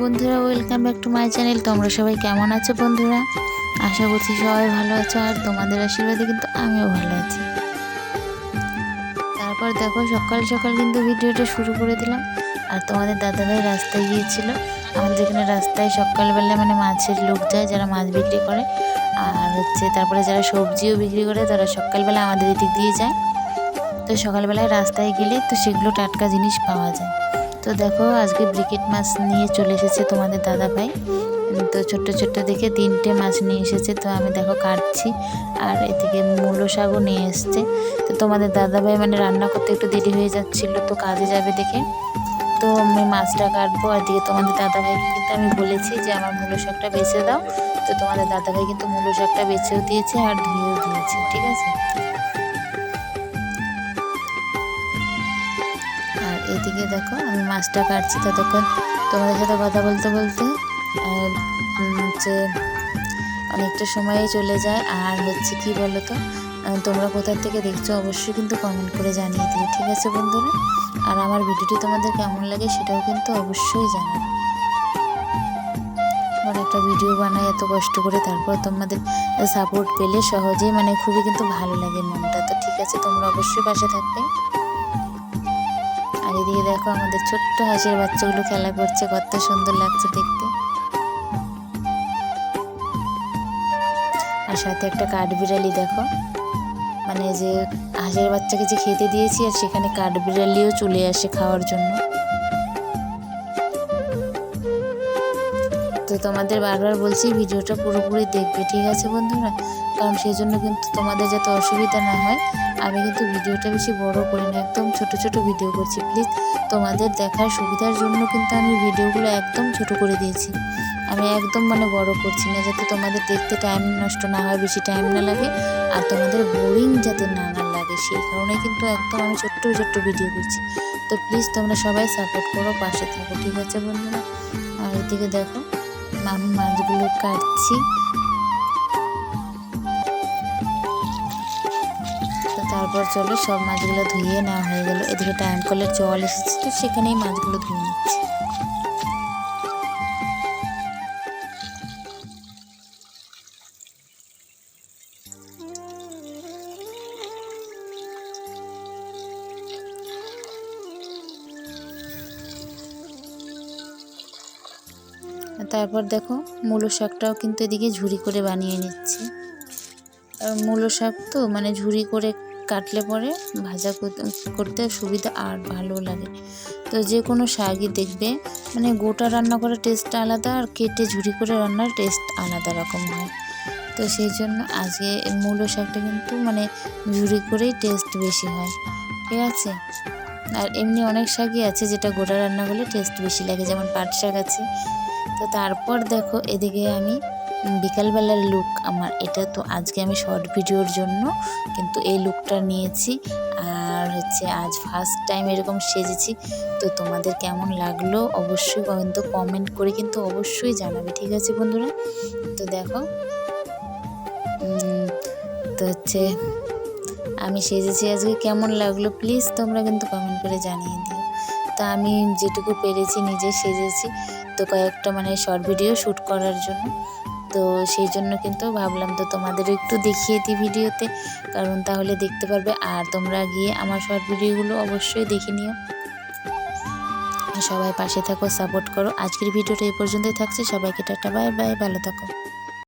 বন্ধুরা, welcome back to my channel. তোমরা সবাই কেমন আছো বন্ধুরা? আশা করছি সবাই ভালো আছো আর তোমাদের আশীর্বাদে কিন্তু আমিও ভালো আছি। তারপর দেখো, সকাল সকাল কিন্তু ভিডিওটা শুরু করে দিলাম। আর তোমাদের দাদাভাই রাস্তায় গিয়েছিল। আমাদের এখানে রাস্তায় সকালবেলা মানে মাছের লোক যায়, যারা মাছ বিক্রি করে। আর হচ্ছে তারপরে যারা সবজিও বিক্রি করে, তারা সকালবেলা আমাদের এদিক দিয়ে যায়। তো সকালবেলায় রাস্তায় গেলে তো সেগুলো টাটকা জিনিস পাওয়া যায়। তো দেখো, আজকে ব্রিকেট মাছ নিয়ে চলে এসেছে তোমাদের দাদা ভাই তো ছোট্ট ছোট্ট দেখে তিনটে মাছ নিয়ে এসেছে, তো আমি দেখো কাটছি। আর এদিকে মূলো শাকও নিয়ে এসছে। তো তোমাদের দাদা ভাই মানে রান্না করতে একটু দেরি হয়ে যাচ্ছিল, তো কাজে যাবে দেখে। তো আমি মাছটা কাটবো, আর দিকে তোমাদের দাদা ভাইকে কিন্তু আমি বলেছি যে আমার মূলো শাকটা বেছে দাও। তো তোমাদের দাদা ভাই কিন্তু মূলো শাকটা বেছেও দিয়েছে আর ধুয়েও দিয়েছে, ঠিক আছে? এদিকে দেখো আমি মাছটা কাটছি ততক্ষণ। তোমাদের সাথে কথা বলতে বলতে আর, হচ্ছে অনেকটা সময়ই চলে যায়। আর হচ্ছে কি বলো তো তোমরা কোথা থেকে দেখছ অবশ্যই কিন্তু কমেন্ট করে জানিয়ে দিও ঠিক আছে বন্ধুরা? আর আমার ভিডিওটি তোমাদের কেমন লাগে সেটাও কিন্তু অবশ্যই জানাবে। আমার একটা ভিডিও বানাই এত কষ্ট করে তারপর তোমাদের সাপোর্ট পেলে সহজেই মানে খুবই কিন্তু ভালো লাগে মনটা। তো ঠিক আছে তোমরা অবশ্যই পাশে থাকবে। আর এদিকে দেখো আমাদের ছোট্ট হাঁসের বাচ্চাগুলো খেলা করছে, কত সুন্দর লাগছে দেখতে। আর সাথে একটা কাঠবিড়ালি দেখো। মানে যে হাঁসের বাচ্চাকে যে খেতে দিয়েছি আর সেখানে কাঠবিড়ালিও চলে আসে খাওয়ার জন্য। তো তোমাদের বারবার বলছি ভিডিওটা পুরোপুরি দেখবে, ঠিক আছে বন্ধুরা? কারণ সেই জন্য কিন্তু তোমাদের যাতে অসুবিধা না হয়, আমি কিন্তু ভিডিওটা বেশি বড় করি না, একদম ছোট ছোট ভিডিও করছি প্লিজ তোমাদের দেখার সুবিধার জন্য কিন্তু আমি ভিডিওগুলো একদম ছোট করে দিয়েছি। আমি একদম মানে বড় করছি না, যাতে তোমাদের দেখতে টাইম নষ্ট না হয়, বেশি টাইম না লাগে, আর তোমাদের বোরিং যাতে না না লাগে, সেই কারণে কিন্তু একদম আমি ছোট্ট ছোট্ট ভিডিও করছি। তো প্লিজ তোমরা সবাই সাপোর্ট করো, পাশে থাকো, ঠিক আছে বন্ধুরা? আর এদিকে দেখো আমি মাছগুলো কাটছি তারপর চলো সব মাছগুলো ধুয়ে নেওয়া হয়ে গেল। এদিকে টাইম কলের জল এসেছে, তো সেখানেই মাছগুলো ধুয়ে নিচ্ছি। তারপর দেখো মূলো শাকটাও কিন্তু এদিকে ঝুরি করে বানিয়ে নিচ্ছি। মূলো শাক তো মানে ঝুরি করে কাটলে পরে ভাজা করতে- সুবিধা আর ভালো লাগে। তো যে কোনো শাকই দেখবে মানে গোটা রান্না করার টেস্ট আলাদা আর কেটে ঝুরি করে রান্নার টেস্ট আলাদা রকম হয়। তো সেই জন্য আজকে মূলো শাকটা কিন্তু মানে ঝুরি করেই টেস্ট বেশি হয়। ঠিক আছে? আর এমনি অনেক শাকই আছে যেটা গোটা রান্না করলে টেস্ট বেশি লাগে, যেমন পাট শাক আছে। তো তারপর দেখো এদিকে আমি বিকালবেলার লুক আমার এটা তো আজকে আমি শর্ট ভিডিওর জন্য কিন্তু এই লুকটা নিয়েছি। আর হচ্ছে আজ ফার্স্ট টাইম এরকম সেজেছি। তো তোমাদের কেমন লাগল অবশ্যই কিন্তু কমেন্ট করে কিন্তু অবশ্যই জানাবে, ঠিক আছে বন্ধুরা? তো দেখো তো হচ্ছে আমি সেজেছি আজকে, কেমন লাগল প্লিজ তোমরা কিন্তু কমেন্ট করে জানিয়ে দিও। তা আমি যেটুকু পেরেছি নিজে সেজেছি। তো কয়েকটা মানে শর্ট ভিডিও শ্যুট করার জন্য। তো সেই জন্য কিন্তু ভাবলাম তো তোমাদের একটু দেখিয়ে দিই ভিডিওতে কারণ তাহলে দেখতে পারবে। আর তোমরা গিয়ে আমার শর্ট ভিডিওগুলো অবশ্যই দেখে নিও। সবাই পাশে থাকো সাপোর্ট করো। আজকের ভিডিওটা এই পর্যন্তই থাকছে। সবাইকে টাটা বাই বাই ভালো থাকো।